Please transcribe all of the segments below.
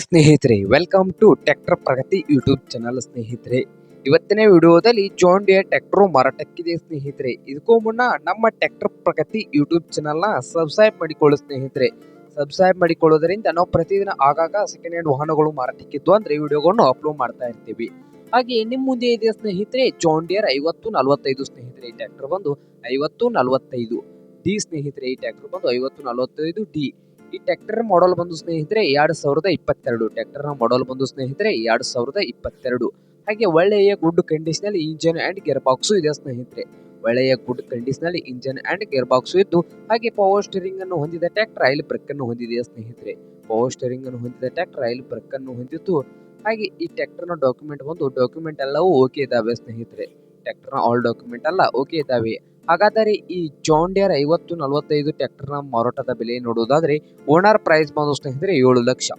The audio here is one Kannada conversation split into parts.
ಸ್ನೇಹಿತರೆ welcome to tractor Pragati YouTube channel ಸ್ನೇಹಿತರೆ. ಇವತ್ತಿನ ವಿಡಿಯೋದಲ್ಲಿ ಜಾನ್ ಡಿಯರ್ ಟ್ರ್ಯಾಕ್ಟರ್ ಮಾರಾಟಕ್ಕಿದೆ ಸ್ನೇಹಿತರೆ. ಇದಕ್ಕೂ ಮುನ್ನ ನಮ್ಮ ಟ್ರ್ಯಾಕ್ಟರ್ ಪ್ರಗತಿ ಯೂಟ್ಯೂಬ್ ಚಾನಲ್ನ ಸಬ್ಸ್ಕ್ರೈಬ್ ಮಾಡಿಕೊಳ್ಳಿ ಸ್ನೇಹಿತರೆ. ಸಬ್ಸ್ಕ್ರೈಬ್ ಮಾಡಿಕೊಳ್ಳೋದ್ರಿಂದ ನಾವು ಪ್ರತಿದಿನ ಆಗಾಗ ಸೆಕೆಂಡ್ ಹ್ಯಾಂಡ್ ವಾಹನಗಳು ಮಾರಾಟಕ್ಕಿದ್ದು ಅಂದರೆ ವಿಡಿಯೋಗಳನ್ನು ಅಪ್ಲೋಡ್ ಮಾಡ್ತಾ ಇರ್ತೀವಿ. ಹಾಗೆ ನಿಮ್ಮ ಮುಂದೆ ಇದೆ ಸ್ನೇಹಿತರೆ ಜಾನ್ ಡಿಯರ್ ಐವತ್ತು ನಲವತ್ತೈದು ಸ್ನೇಹಿತರೆ. ಈ ಟ್ರ್ಯಾಕ್ಟರ್ ಬಂದು ಐವತ್ತು ನಲವತ್ತೈದು ಡಿ ಸ್ನೇಹಿತರೆ. ಈ ಟ್ರ್ಯಾಕ್ಟರ್ ಬಂದು ಐವತ್ತು ನಲವತ್ತೈದು ಡಿ ಈ ಟ್ರ್ಯಾಕ್ಟರ್ ಮಾಡೆಲ್ ಬಂದು ಸ್ನೇಹಿತರೆ ಎರಡು ಸಾವಿರದ ಇಪ್ಪತ್ತೆರಡು. ಟ್ರ್ಯಾಕ್ಟರ್ ಮಾಡೆಲ್ ಬಂದು ಸ್ನೇಹಿತರೆ ಎರಡು ಸಾವಿರದ ಇಪ್ಪತ್ತೆರಡು. ಹಾಗೆ ಒಳ್ಳೆಯ ಗುಡ್ ಕಂಡೀಷನ್ ಅಲ್ಲಿ ಇಂಜಿನ್ ಅಂಡ್ ಗೇರ್ ಬಾಕ್ಸ್ ಇದೆ ಸ್ನೇಹಿತರೆ. ಒಳ್ಳೆಯ ಗುಡ್ ಕಂಡೀಷನ್ ಅಲ್ಲಿ ಇಂಜಿನ್ ಅಂಡ್ ಗೇರ್ ಬಾಕ್ಸ್ ಇದ್ದು, ಹಾಗೆ ಪವರ್ ಸ್ಟೀರಿಂಗ್ ಅನ್ನು ಹೊಂದಿದ ಟ್ರ್ಯಾಕ್ಟರ್ ಆಯಿಲ್ ಬ್ರೇಕ್ ಅನ್ನು ಹೊಂದಿದೆ ಸ್ನೇಹಿತರೆ? ಪವರ್ ಸ್ಟೀರಿಂಗ್ ಅನ್ನು ಹೊಂದಿದ ಟ್ರ್ಯಾಕ್ಟರ್ ಆಯಿಲ್ ಬ್ರೇಕ್ ಅನ್ನು ಹೊಂದಿದ್ದು, ಹಾಗೆ ಈ ಟ್ರ್ಯಾಕ್ಟರ್ನ ಡಾಕ್ಯುಮೆಂಟ್ ಬಂದು ಡಾಕ್ಯುಮೆಂಟ್ ಎಲ್ಲವೂ ಓಕೆ ಇದಾವೆ ಸ್ನೇಹಿತರೆ. ಟ್ರ್ಯಾಕ್ಟರ್ನ ಆಲ್ ಡಾಕ್ಯುಮೆಂಟ್ ಎಲ್ಲ ಓಕೆ ಇದಾವೆ ಹಾಗಾದರೆ ಈ ಜಾನ್ ಡಿಯರ್ ಐವತ್ತು ನಲವತ್ತೈದು ಟ್ರ್ಯಾಕ್ಟರ್ನ ಮಾರಾಟದ ಬೆಲೆ ನೋಡುವುದಾದ್ರೆ, ಓನರ್ ಪ್ರೈಸ್ ಬಂದು ಸ್ನೇಹಿತರೆ ಏಳು ಲಕ್ಷ.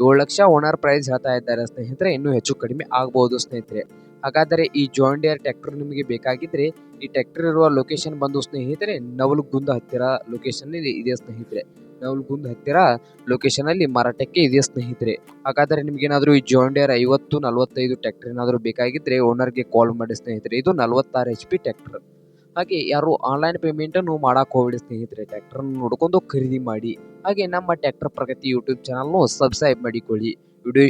ಏಳು ಲಕ್ಷ ಓನರ್ ಪ್ರೈಸ್ ಹೇಳ್ತಾ ಇದ್ದಾರೆ ಸ್ನೇಹಿತರೆ, ಇನ್ನೂ ಹೆಚ್ಚು ಕಡಿಮೆ ಆಗಬಹುದು ಸ್ನೇಹಿತರೆ. ಹಾಗಾದರೆ ಈ ಜಾನ್ ಡಿಯರ್ ಟ್ರ್ಯಾಕ್ಟರ್ ನಿಮಗೆ ಬೇಕಾಗಿದ್ರೆ, ಈ ಟ್ರ್ಯಾಕ್ಟರ್ ಇರುವ ಲೊಕೇಶನ್ ಬಂದು ಸ್ನೇಹಿತರೆ, ನವಲಗುಂದ ಹತ್ತಿರ ಲೊಕೇಶನ್ ಇದೆ ಸ್ನೇಹಿತರೆ. ನವಲಗುಂದ ಹತ್ತಿರ ಲೊಕೇಶನ್ ಅಲ್ಲಿ ಮಾರಾಟಕ್ಕೆ ಇದೆ ಸ್ನೇಹಿತರೆ. ಹಾಗಾದರೆ ನಿಮಗೇನಾದರೂ ಈ ಜಾಂಡಿಯರ್ ಡಿಯರ್ ಐವತ್ತು ನಲವತ್ತೈದು ಟ್ರ್ಯಾಕ್ಟರ್ ಏನಾದರೂ ಬೇಕಾಗಿದ್ರೆ ಓನರ್ಗೆ ಕಾಲ್ ಮಾಡಿ ಸ್ನೇಹಿತರೆ. ಇದು ನಲವತ್ತಾರು ಎಚ್ ಪಿ ಟ್ರ್ಯಾಕ್ಟರ್ ಹಾಗೆ ಯಾರು ಆನ್ಲೈನ್ ಪೇಮೆಂಟ್ ಅನ್ನು ಮಾಡಕ್ ಹೋಗ್ಬೇಡಿ ಸ್ನೇಹಿತರೆ ಟ್ರ್ಯಾಕ್ಟರ್ ನೋಡ್ಕೊಂಡು ಖರೀದಿ ಮಾಡಿ. ಹಾಗೆ ನಮ್ಮ tractor Pragati YouTube channel subscribe ಮಾಡಿಕೊಳ್ಳಿ. ವಿಡಿಯೋ